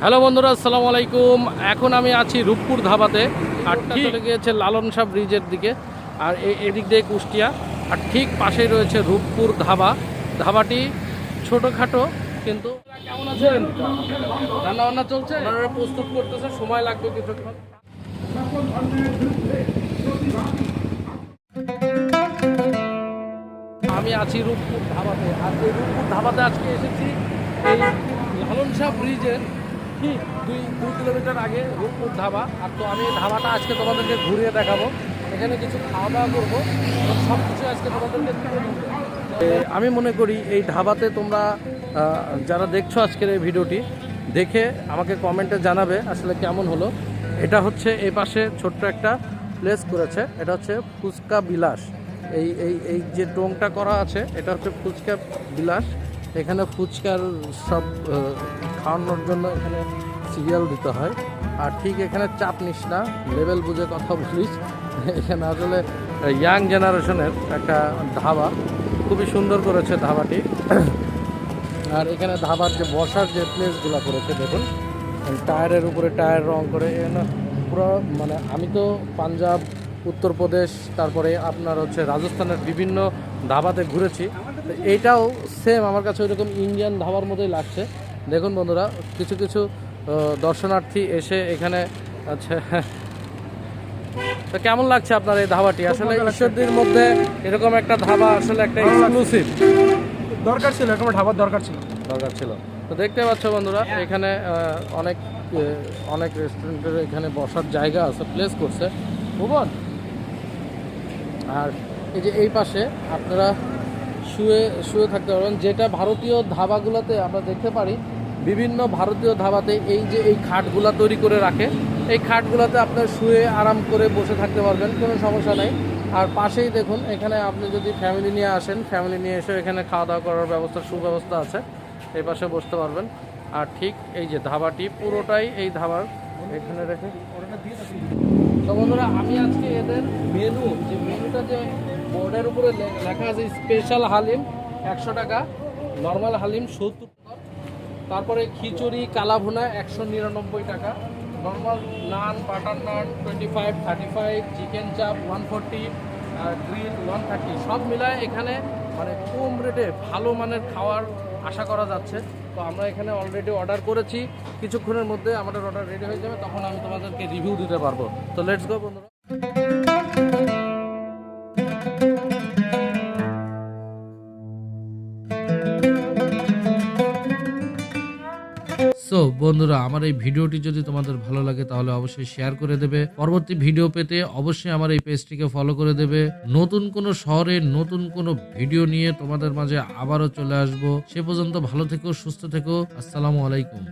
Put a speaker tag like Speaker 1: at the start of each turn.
Speaker 1: Hello বন্ধুরা আসসালামু আলাইকুম। এখন আমি আছি রূপপুর ধাবাতে আর ঠিক চলে গিয়েছে লালন শাহ ব্রিজের দিকে আর এদিক দিয়ে কুষ্টিয়া আর ঠিক পাশেই রয়েছে রূপপুর ধাবা। ধাবাটি ছোটোখাটো কিন্তু কেমন আছেন? রান্না বান্না চলছে প্রস্তুত করতেছে সময় লাগবে কিছুক্ষণ। আমি আছি রূপপুর ধাবাতে আর এই রূপপুর ধাবাতে আজকে এসেছি এই লালন শাহ ব্রিজের ঠিক দুই দুই কিলোমিটার আগে রূপপুর ধাবা। আর তো আমি ধাবাটা আজকে তোমাদেরকে ঘুরিয়ে দেখাবো। এখানে কিছু খাওয়া দাওয়া করব। সব কিছু আজকে তোমাদেরকে। আমি মনে করি এই ধাবাতে তোমরা যারা দেখছ আজকের এই ভিডিওটি, দেখে আমাকে কমেন্টে জানাবে আসলে কেমন হলো। এটা হচ্ছে এই পাশে ছোট্ট একটা প্লেস করেছে। এটা হচ্ছে ফুচকা বিলাস। এই এই এই যে টোংটা করা আছে, এটা হচ্ছে ফুচকা বিলাস। এখানে ফুচকার সব খাওয়ানোর জন্য এখানে সিরিয়াল দিতে হয়। আর ঠিক এখানে চাপ নিস না লেভেল বুঝে কথা বলিস। এখানে আসলে ইয়াং জেনারেশনের একটা ধাবা, খুবই সুন্দর করেছে ধাবাটি। আর এখানে ধাবার যে বসার যে প্লেসগুলো করেছে, দেখুন টায়ারের উপরে টায়ার রং করে, এখানে পুরো মানে আমি তো পাঞ্জাব উত্তরপ্রদেশ তারপরে আপনার হচ্ছে রাজস্থানের বিভিন্ন ধাবাতে ঘুরেছি। এইটাও সেম আমার কাছে ওইরকম ইন্ডিয়ান ধাবার মতোই লাগছে। দেখুন বন্ধুরা কিছু কিছু দর্শনার্থী এসে এখানে আচ্ছা তো কেমন লাগছে আপনার এই ধাবাটি? আসলে ঈশ্বরদীর মধ্যে এরকম একটা ধাবা আসলে একটা এক্সক্লুসিভ
Speaker 2: দরকার ছিল এরকম ধাবার দরকার ছিল।
Speaker 1: দরকার ছিল। তো দেখতে পাচ্ছ বন্ধুরা এখানে অনেক অনেক রেস্টুরেন্টের এখানে বসার জায়গা আছে প্লেস করছে। ভুবন আর এই যে এই পাশে আপনারা শুয়ে শুয়ে থাকতে পারবেন। যেটা ভারতীয় ধাবাগুলোতে আমরা দেখতে পারি, বিভিন্ন ভারতীয় ধাবাতে এই যে এই খাটগুলা তৈরি করে রাখে, এই খাটগুলোতে আপনার শুয়ে আরাম করে বসে থাকতে পারবেন, কোনো সমস্যা নেই। আর পাশেই দেখুন, এখানে আপনি যদি ফ্যামিলি নিয়ে আসেন ফ্যামিলি নিয়ে এসে এখানে খাওয়া দাওয়া করার ব্যবস্থা, সুব্যবস্থা আছে, এই পাশে বসতে পারবেন। আর ঠিক এই যে ধাবাটি, পুরোটাই এই ধাবার, এখানে রেখে তো বন্ধুরা, আমি আজকে এদের মেনু যে মেনুটা যে বোর্ডের উপরে লেখা আছে স্পেশাল হালিম, একশো টাকা নর্মাল হালিম, সত্তর তারপরে খিচুড়ি, কালাভুনা, একশো নিরানব্বই টাকা। Normal naan butter naan twenty five thirty five chicken chaap one forty grill one thirty সব মিলায় এখানে মানে কম রেটে ভালো মানের খাওয়ার আশা করা যাচ্ছে। তো আমরা এখানে অলরেডি অর্ডার করেছি। কিছুক্ষণের মধ্যে আমাদের অর্ডার রেডি হয়ে যাবে, তখন আমি তোমাদেরকে রিভিউ দিতে পারব। তো লেটস গো বন্ধুরা। সো বন্ধুরা, আমার এই ভিডিওটি যদি তোমাদের ভালো লাগে, তাহলে অবশ্যই শেয়ার করে দেবে। পরবর্তী ভিডিও পেতে অবশ্যই আমার এই পেজটিকে ফলো করে দেবে। নতুন কোনো শহরে নতুন কোনো ভিডিও নিয়ে তোমাদের মাঝে আবারও চলে আসব। সে পর্যন্ত ভালো থেকো, সুস্থ থেকো। আসসালামু আলাইকুম।